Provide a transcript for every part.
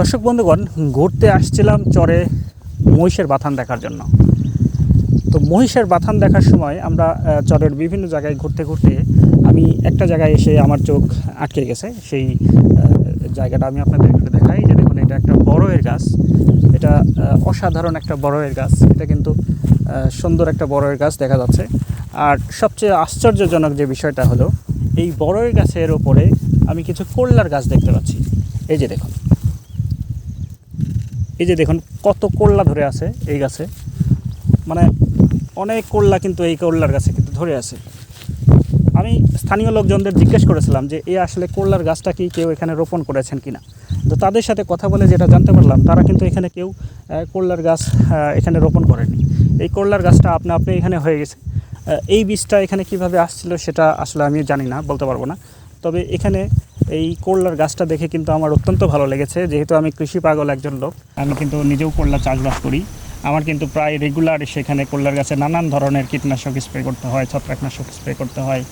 দর্শক বন্ধুগণ, ঘুরতে আসছিলাম চরে মহিষের বাথান দেখার জন্য। তো মহিষের বাথান দেখার সময় আমরা চরের বিভিন্ন জায়গায় ঘুরতে ঘুরতে আমি একটা জায়গায় এসে আমার চোখ আটকে গেছে। সেই জায়গাটা আমি আপনাদের একটু দেখাই যে দেখুন, এটা একটা বড়য়ের গাছ। এটা অসাধারণ একটা বড়য়ের গাছ। এটা কিন্তু সুন্দর একটা বড়য়ের গাছ দেখা যাচ্ছে। আর সবচেয়ে আশ্চর্যজনক যে বিষয়টা হলো, এই বড়য়ের গাছের ওপরে আমি কিছু কোল্লার গাছ দেখতে পাচ্ছি। এই যে দেখুন। এই যে দেখুন কত কোল্লা ধরে আছে এই গাছে। মানে অনেক কোল্লা কিন্তু এই কোল্লার গাছে কিন্তু ধরে আছে। আমি স্থানীয় লোকজনদের জিজ্ঞেস করেছিলাম যে এই আসলে কোল্লার গাছটা কি কেউ এখানে রোপণ করেছেন কিনা? তো তাদের সাথে কথা বলে যেটা জানতে পারলাম তারা কিন্তু এখানে কেউ আহ, কোল্লার গাছ এখানে রোপণ করেনি। এই কোল্লার গাছটা আপনা আপনি এখানে হয়ে গেছে। এই বীজটা এখানে কীভাবে আসছিল সেটা আসলে আমি জানি না বলতে পারব না। তবে এখানে এই করলার গাছটা দেখে কিন্তু আমার অত্যন্ত ভালো লেগেছে। যেহেতু আমি কৃষি পাগল একজন লোক, আমি কিন্তু নিজেও করলা চাষবাস করি। আমার কিন্তু প্রায় রেগুলার সেখানে করলার গাছে নানান ধরনের কীটনাশক স্প্রে করতে হয়, ছত্রাকনাশক স্প্রে করতে হয়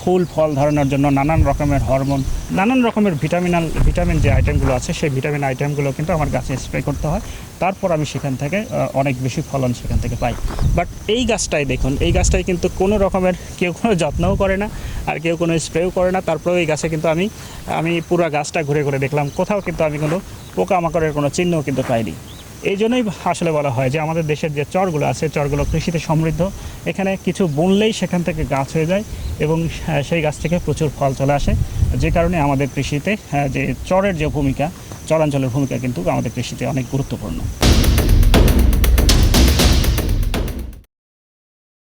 ফুল, ফল ধরানোর জন্য নানান রকমের হরমোন নানান রকমের ভিটামিনাল ভিটামিন যে আইটেমগুলো আছে, সেই ভিটামিন আইটেমগুলো কিন্তু আমার গাছে স্প্রে করতে হয়। তারপর আমি সেখান থেকে অনেক বেশি ফলন সেখান থেকে পাই। বাট এই গাছটাই দেখুন, এই গাছটাই কিন্তু কোনো রকমের কেউ কোনো যত্নও করে না, আর কেউ কোনো স্প্রেও করে না। তারপরেও এই গাছে কিন্তু আমি আমি পুরো গাছটা ঘুরে ঘুরে দেখলাম। কোথাও কিন্তু আমি কোনো পোকামাকড়ের কোনো চিহ্নও কিন্তু পাইনি। এই জন্যই আসলে বলা হয় যে আমাদের দেশের যে চরগুলো আছে, চরগুলো কৃষিতে সমৃদ্ধ। এখানে কিছু বুনলেই সেখান থেকে গাছ হয়ে যায় এবং সেই গাছ থেকে প্রচুর ফল চলে আসে। যে কারণে আমাদের কৃষিতে যে চরের যে ভূমিকা, চরাঞ্চলের ভূমিকা কিন্তু আমাদের কৃষিতে অনেক গুরুত্বপূর্ণ।